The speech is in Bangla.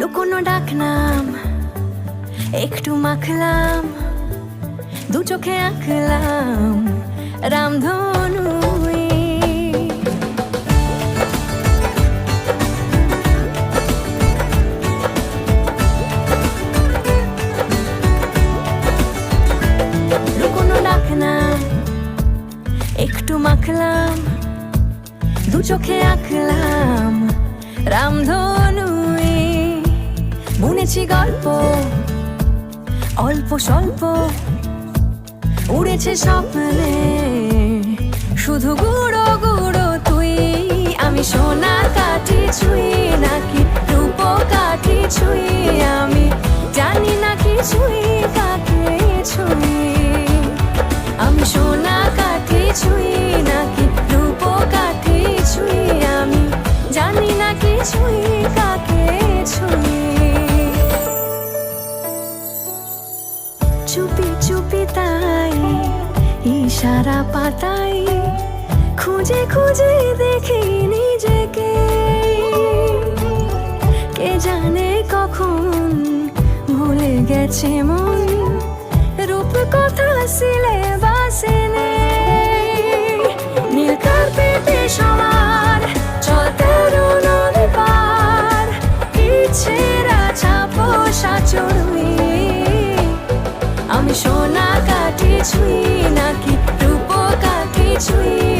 লুকোনো ডাক নাম একটু মাখলাম, দু চোখে আঁকলাম রামধনু একটু মাখলাম, দু চোখে আঁকলাম রামধনু বুনেছি গল্প অল্প স্বল্প উড়েছে স্বপ্নে। শুধু গুঁড়ো গুঁড়ো তুই আমি সোনার কাঠি ছুঁই। চুপি তাই, ইশারা পাতাই, খুঁজে খুঁজে দেখি নিজেকে। কে জানে কখন ভুলে গেছে মন রূপ কথা সিলেবাসে আমি সোনা কাঠি ছুঁই নাকি রূপ কাঠি ছুঁই?